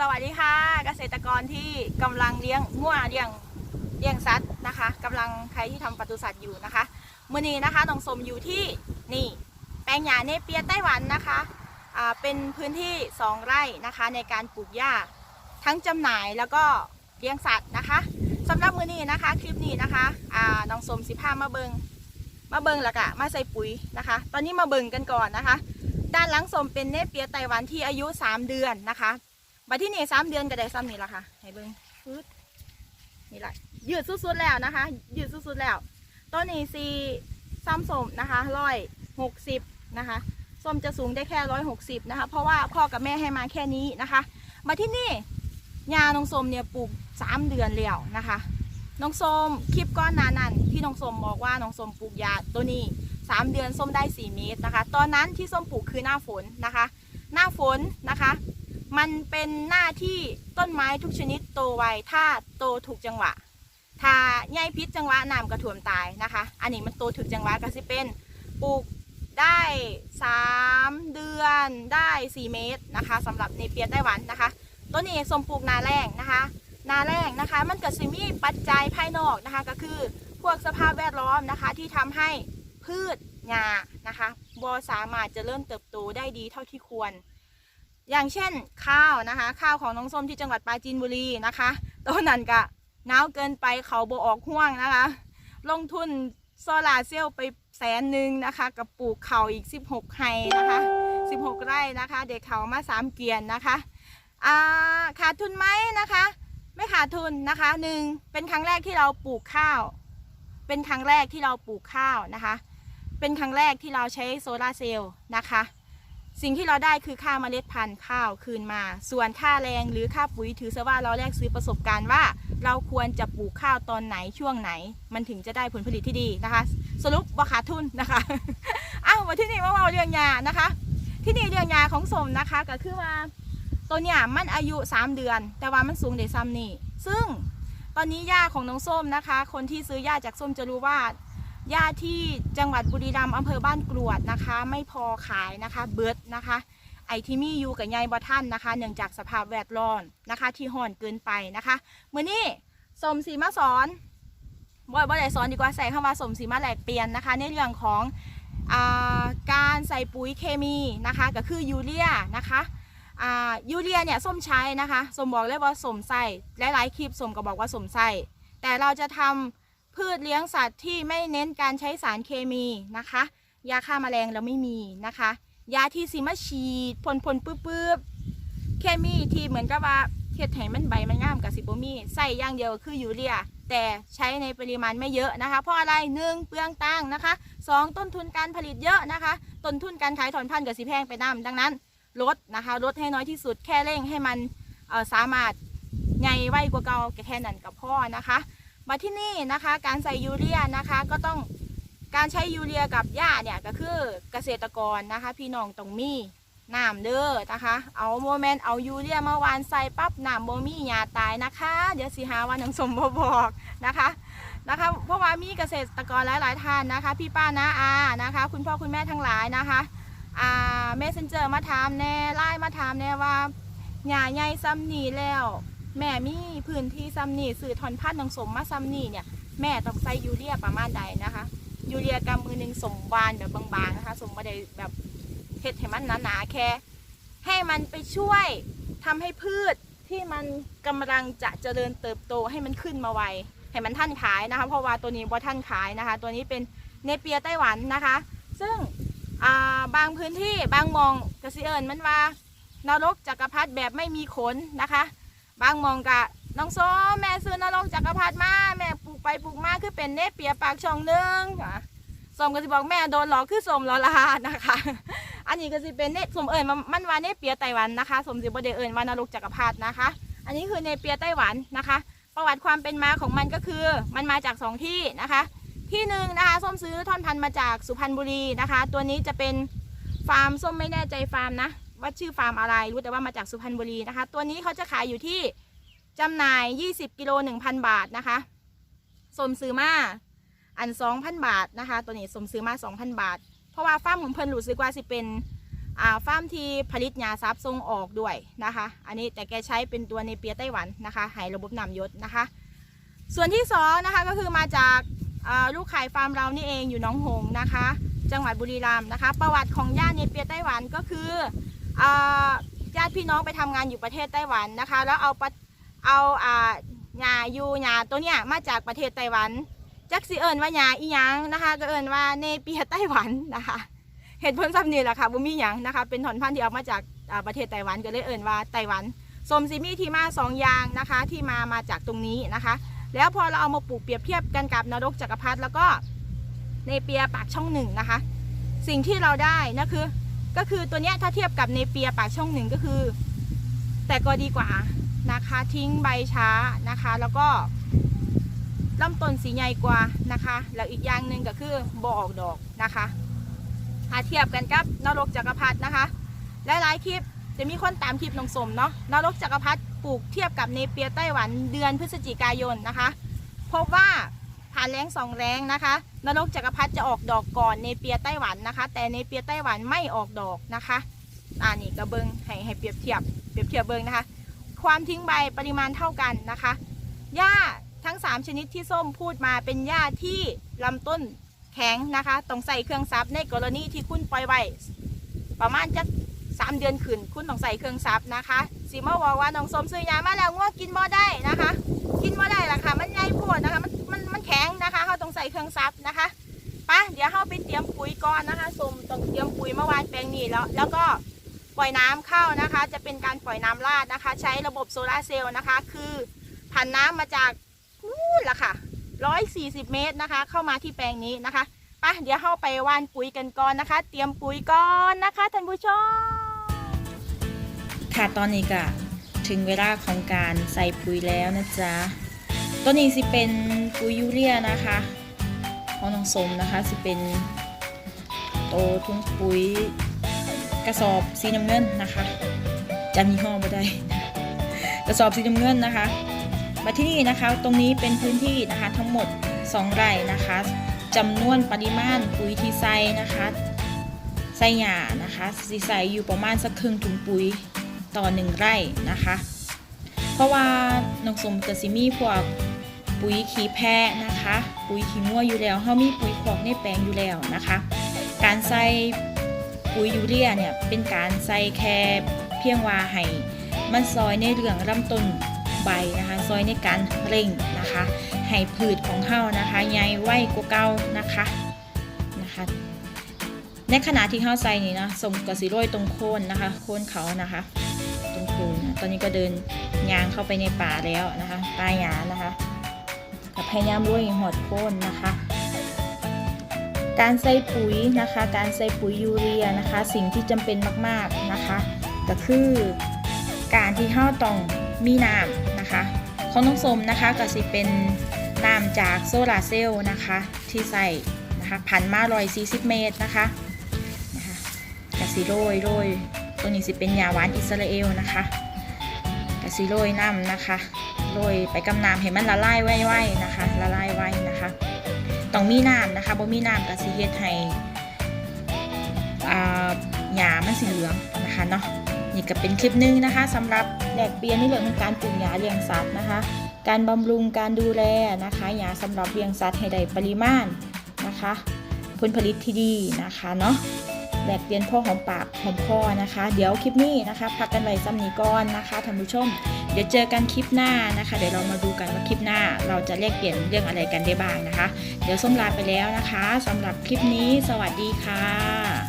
สวัสดีค่ะ เกษตรกรที่กำลังเลี้ยงงัวเลี้ยงเลี้ยงสัตว์นะคะกำลังใครที่ทำปศุสัตว์อยู่นะคะมื่อนี้นะคะน้องสมอยู่ที่นี่แปลงหญ้าเนเปียไต้หวันนะคะอ่าเป็นพื้นที่ 2 ไร่นะคะในการปลูกหญ้าทั้งจำหน่ายแล้วก็เลี้ยงสัตว์นะคะสำหรับมื้อนี้นะคะคลิปนี้นะคะอ่าน้องสมสิพามาเบิงมาเบิงแล้วก็มาใส่ปุ๋ยนะคะ ตอนนี้มาเบิงกันก่อนนะคะ ด้านหลังสมเป็นเนเปียไต้หวันที่อายุ 3 เดือนนะคะ บัดที่นี่สามเดือนก็ได้ซ้ำนี่ละค่ะ ให้เบิ้งฟืดนี่แหละยืดสุดๆแล้วนะคะ ยืดสุดๆแล้ว ต้นนี้ซีซ้ำสมนะคะร้อยหกสิบนะคะส้มจะสูงได้แค่ร้อยหกสิบนะคะ เพราะว่าพ่อกับแม่ให้มาแค่นี้นะคะ มาที่นี่ยาน้องส้มเนี่ยปลูกสามเดือนแล้วนะคะน้องส้มคลิปก้อนนานันที่น้องส้มบอกว่าน้องส้มปลูกยาตัวนี้สามเดือนส้มได้สี่เมตรนะคะ ตอนนั้นที่ส้มปลูกคือหน้าฝนนะคะ หน้าฝนนะคะ มันเป็นหน้าที่ต้นไม้ทุกชนิดโตไวถ้าโตถูกจังหวะ ถ้าใหญ่พิษจังหวะน้ำกระถ่วมตายนะคะ อันนี้มันโตถูกจังหวะก็สิเป็นปลูกได้ 3 เดือนได้ 4 เมตรนะคะสำหรับในเปียไต้หวันนะคะต้นนี้สมปลูกนาแรงนะคะ นาแรงนะคะ มันเกิดสิมีปัจจัยภายนอกนะคะ ก็คือพวกสภาพแวดล้อมนะคะ ที่ทำให้พืชหญ้านะคะบสามารถจะเริ่มเติบโตได้ดีเท่าที่ควร อย่างเช่นข้าวนะคะ ข้าวของน้องส้มที่จังหวัดปราจีนบุรีนะคะต้นนั้นกะหนาวเกินไปเขาโบออกห่วงนะคะ ลงทุนโซลาร์เซลล์ไปแสนหนึ่งนะคะกับปลูกเขาอีก 16ไฮนะคะ16 ไร่นะคะ เด็กเขามา 3 เกียนนะคะอ่าขาดทุนไหมนะคะ ไม่ขาดทุนนะคะหนึ่งเป็นครั้งแรกที่เราปลูกข้าว เป็นครั้งแรกที่เราปลูกข้าวนะคะ เป็นครั้งแรกที่เราใช้โซลาร์เซลล์นะคะ สิ่งที่เราได้คือค่าเมล็ดพันธุ์ข้าวคืนมา ส่วนค่าแรงหรือค่าปุ๋ยถือซะว่าเราแลกซื้อประสบการณ์ว่า เราควรจะปลูกข้าวตอนไหนช่วงไหน มันถึงจะได้ผลผลิตที่ดีนะคะ สรุปว่าขาดทุนนะคะอ้าวมาที่นี่ว่าเราเรื่องยานะคะ ที่นี่เรื่องยาของสมนะคะก็คือว่าตัวเนี้ยมันอายุ 3 เดือน แต่ว่ามันสูงเดซ้ำนี่ซึ่งตอนนี้ยาของน้องส้มนะคะ คนที่ซื้อยาจากส้มจะรู้ว่า ยาที่จังหวัดบุรีรัมย์อำเภอบ้านกรวดนะคะ ไม่พอขายนะคะ เบิดนะคะ ไอที่มีอยู่กับยายบอท่านนะคะ เนื่องจากสภาพแวดล้อมนะคะ ที่ห่อนเกินไปนะคะเมื่อนี้สมศรีมาสอนบ่บ่ได้สอนดีกว่าใส่เข้ามาสมศรีมาแหลกเปลี่ยนนะคะ ในเรื่องของอาการใส่ปุ๋ยเคมีนะคะ ก็คือยูเรียนะคะอ่ายูเรียเนี่ยส้มใช้นะคะสมบอกเลยว่าสมใส่หลายๆคลิปสมก็บอกว่าสมใส่แต่เราจะทำ พืชเลี้ยงสัตว์ที่ไม่เน้นการใช้สารเคมีนะคะ ยาฆ่าแมลงเราไม่มีนะคะ ยาที่สิมาฉีดพ่นพ่นปื๊บปื๊บเคมีที่เหมือนกับว่าเฮ็ดให้มันใบมันงามกับสิบมีใส่อย่างเดียวคือยูเรีย แต่ใช้ในปริมาณไม่เยอะนะคะ เพราะอะไรหนึ่งเปลืองตังค์นะคะสองต้นทุนการผลิตเยอะนะคะ ต้นทุนการขายถอนพันธุ์กับสิแพงไปน้ำดังนั้นลดนะคะลดให้น้อยที่สุดแค่เร่งให้มันสามารถใหญ่ไวกว่าเก่าแค่นั้นกับพ่อนะคะ มาที่นี่นะคะ การใส่ยูเรียนะคะก็ต้องการใช้ยูเรียกับหญ้าเนี่ยก็คือเกษตรกรนะคะ พี่น้องต้องมีน้ำเด้อนะคะ เอาโมเมนต์เอายูเรียมาวานใส่ปั๊บน้ำโมมีหญ้าตายนะคะ เดี๋ยวสิหาว่านังสมบบอกนะคะนะคะ เพราะว่ามีเกษตรกรหลาย ๆ ท่านนะคะ พี่ป้านาอานะคะ คุณพ่อคุณแม่ทั้งหลายนะคะอ่าเมสเซนเจอร์มาถามแน่ไลน์มาถามแน่ว่าหญ้าใหญ่ซ้ำหนีแล้ว แม่มีพื้นที่ซ้ำนี่สื่อทอนพันธุ์น้องสมมาซ้ำนี่เนี่ยแม่ต้องใส่ยูเรียประมาณใดนะคะยูเรียกำมือหนึ่งสมบานแบบบางๆนะคะ สมบ่ได้แบบเฮ็ดให้มันหนาๆแค่ ให้มันไปช่วยทำให้พืชที่มันกำลังจะเจริญเติบโตให้มันขึ้นมาไวให้มันท่านขายนะคะ เพราะว่าตัวนี้บ่ท่านขายนะคะ ตัวนี้เป็นเนเปียไต้หวันนะคะ ซึ่งาบางพื้นที่บางมองกระสิเอิญมันว่านรกจักรพรรดิแบบไม่มีขนนะคะ บางมองกะน้องโซแม่ซื้อนรกจักรพรรดิมาแม่ปลูกไปปลูกมาคือเป็นเนเปียปากช่องหนึงค่ะสมก็สิบอกแม่โดนหลอกคือสมหลอลานะคะ อันนี้ก็สิเป็นเนสมเอิญมันมันว่าเนเปียไต้หวันนะคะ สมสิบเดเอิญว่านรกจักรพรรดินะคะ อันนี้คือเนเปียไต้หวันนะคะ ประวัติความเป็นมาของมันก็คือ มันมาจากสองที่นะคะ ที่หนึ่งนะคะส้มซื้อท่อนพันธุ์มาจากสุพรรณบุรีนะคะ ตัวนี้จะเป็นฟาร์มส้มไม่แน่ใจฟาร์มนะ ว่าชื่อฟาร์มอะไรรู้แต่ว่ามาจากสุพรรณบุรีนะคะ ตัวนี้เขาจะขายอยู่ที่จำหน่าย 20กิโล1,000 บาทนะคะสมซื้อมาอัน 2,000 บาทนะคะ ตัวนี้สมซื้อมา 2,000 บาท เพราะว่าฟาร์มของเพิ่นรู้สึกว่าสิเป็นอ่าฟาร์มที่ผลิตยาซับส่งออกด้วยนะคะ อันนี้แต่แกใช้เป็นตัวในเปียไต้หวันนะคะให้ระบบนำยศนะคะ ส่วนที่สองนะคะก็คือมาจากอ่าลูกขายฟาร์มเรานี่เองอยู่น้องหงนะคะ จังหวัดบุรีรัมย์นะคะ ประวัติของย่าเนเปียไต้หวันก็คือ ญาติพี่น้องไปทำงานอยู่ประเทศไต้หวันนะคะ แล้วเอาเอาอ่าหญ้ายูหญ้าตัวเนี้ยมาจากประเทศไต้หวันจักสิเอิญว่าหญ้าอีหยังนะคะ ก็เอิญว่าเนเปียไต้หวันนะคะเหตุผลซ้ำนี่แหละค่ะบ่มีหยังนะคะ เป็นถอนพันธุ์ที่เอามาจากประเทศไต้หวันก็เลยเอิญว่าไต้หวันสมซิมีที่มาสองอย่างนะคะ ที่มามาจากตรงนี้นะคะ แล้วพอเราเอามาปลูกเปรียบเทียบกันกับนรกจักรพรรดิแล้วก็เนเปียปากช่องหนึ่งนะคะ สิ่งที่เราได้นะคือ ก็คือตัวเนี้ยถ้าเทียบกับเนเปียปากช่องหนึ่งก็คือ แต่ก็ดีกว่านะคะทิ้งใบช้านะคะ แล้วก็ลำต้นสีใหญ่กว่านะคะ แล้วอีกอย่างหนึ่งก็คือบออกดอกนะคะถ้าเทียบกันกับนรกจักรพรรดินะคะหลายๆคลิปจะมีคนตามคลิปนงสมเนาะนรกจักรพรรดิปลูกเทียบกับเนเปียไต้หวันเดือนพฤศจิกายนนะคะ พบว่า ผ่านแรงสองแรงนะคะ นรกจักรพรรดิจะออกดอกก่อนเนเปียไต้หวันนะคะ แต่เนเปียไต้หวันไม่ออกดอกนะคะอ่านี่กระเบิงให้ให้เปรียบเทียบเปรียบเทียบเบิงนะคะ ความทิ้งใบปริมาณเท่ากันนะคะหญ้าทั้ง 3 ชนิดที่ส้มพูดมาเป็นหญ้าที่ลำต้นแข็งนะคะต้องใส่เครื่องซับในกรณีที่คุณปล่อยไว้ประมาณจะสามเดือนขึ้นคุณต้องใส่เครื่องซับนะคะสีมาบอกว่าน้องส้มซื้อยามาแล้วง่วงกินบ่ได้นะคะ กินบ่ได้ล่ะค่ะมันใหญ่โพดนะคะมัน มันมันแข็งนะคะเขาต้องใส่เครื่องซับนะคะปะเดี๋ยวเราไปเตรียมปุ๋ยก่อนนะคะสมต้องเตรียมปุ๋ยเมื่อวานแปลงนี้แล้ว แล้วก็ปล่อยน้ำเข้านะคะ จะเป็นการปล่อยน้ำลาดนะคะ ใช้ระบบโซลาร์เซลล์นะคะ คือผ่านน้ำมาจากนู่นละค่ะ140เมตรนะคะ เข้ามาที่แปลงนี้นะคะปะเดี๋ยวเข้าไปว่านปุ๋ยกันก่อนนะคะ เตรียมปุ๋ยก่อนนะคะท่านผู้ชมค่ะตอนนี้ก็ถึงเวลาของการใส่ปุ๋ยแล้วนะจ๊ะ ตัวนี้สิเป็นปุ๋ยยูเรียนะคะของน้องสมนะคะสิเป็นโตถุงปุ๋ยกระสอบสีน้ำเงินนะคะจำยี่ห้อไม่ได้ กระสอบสีน้ำเงินนะคะ มาที่นี่นะคะตรงนี้เป็นพื้นที่นะคะทั้งหมด 2 ไร่นะคะจำนวนปริมาณปุ๋ยที่ใส่นะคะใส่หญ้านะคะสีใส่อยู่ประมาณสักครึ่งถุงปุ๋ยต่อหนึ่งไร่นะคะ เพราะว่าน้องสมกับซิมีพวก ปุ๋ยขี้แพะนะคะ ปุ๋ยขี้งัวอยู่แล้วเฮามีปุ๋ยขอกในแปลงอยู่แล้วนะคะ การใส่ปุ๋ยยูเรียเนี่ยเป็นการใส่แค่เพียงว่าให้มันซอยในเรื่องลำต้นใบนะคะซอยในการเร่งนะคะให้พืชของเฮานะคะใหญ่ไวกว่าเก่านะคะนะคะ ในขณะที่เฮาใส่นี่นะสมกับสิโรยตรงโคนนะคะโคนเขานะคะ ตรงโคนนะตอนนี้ก็เดินยางเข้าไปในป่าแล้วนะคะป่าหยานะคะ กับพยายามรุ่ยหอดโคนนะคะการใส่ปุ๋ยนะคะ การใส่ปุ๋ยยูเรียนะคะ สิ่งที่จำเป็นมากๆนะคะ ก็คือการที่เฮาต้องมีน้ำนะคะของน้องสมนะคะก็สิเป็นน้ำจากโซลาร์เซลล์นะคะ ที่ใส่นะคะพันมา140เมตรนะคะนะคะกะสิโรยโรยตัวนี้สิเป็นยาหวานอิสราเอลนะคะกะสิโรยน้ำนะคะ โรยไปกำน้ำให้มันละลายไว้ๆนะคะ ละลายไว้นะคะต้องมีน้ำนะคะบ่มีน้ำกะสิเฮ็ดให้อ่าหญ้ามันสีเหลืองนะคะเนาะนี่ก็เป็นคลิปหนึงนะคะสำหรับแลกเปียนในเรื่องของการปลูกหญ้าเลี้ยงสัตว์นะคะ การบำรุงการดูแลนะคะหญ้าสำหรับเลี้ยงสัตว์ให้ได้ปริมาณนะคะ ผลผลิตที่ดีนะคะเนาะ แลกเปลี่ยนพ่อหอมปากหอมคอนะคะ เดี๋ยวคลิปนี้นะคะพักกันไว้ซ้ำนี้ก่อนนะคะท่านผู้ชม เดี๋ยวเจอกันคลิปหน้านะคะ เดี๋ยวเรามาดูกันว่าคลิปหน้า เราจะแลกเปลี่ยนเรื่องอะไรกันได้บ้างนะคะ เดี๋ยวส้มลาไปแล้วนะคะสำหรับคลิปนี้ สวัสดีค่ะ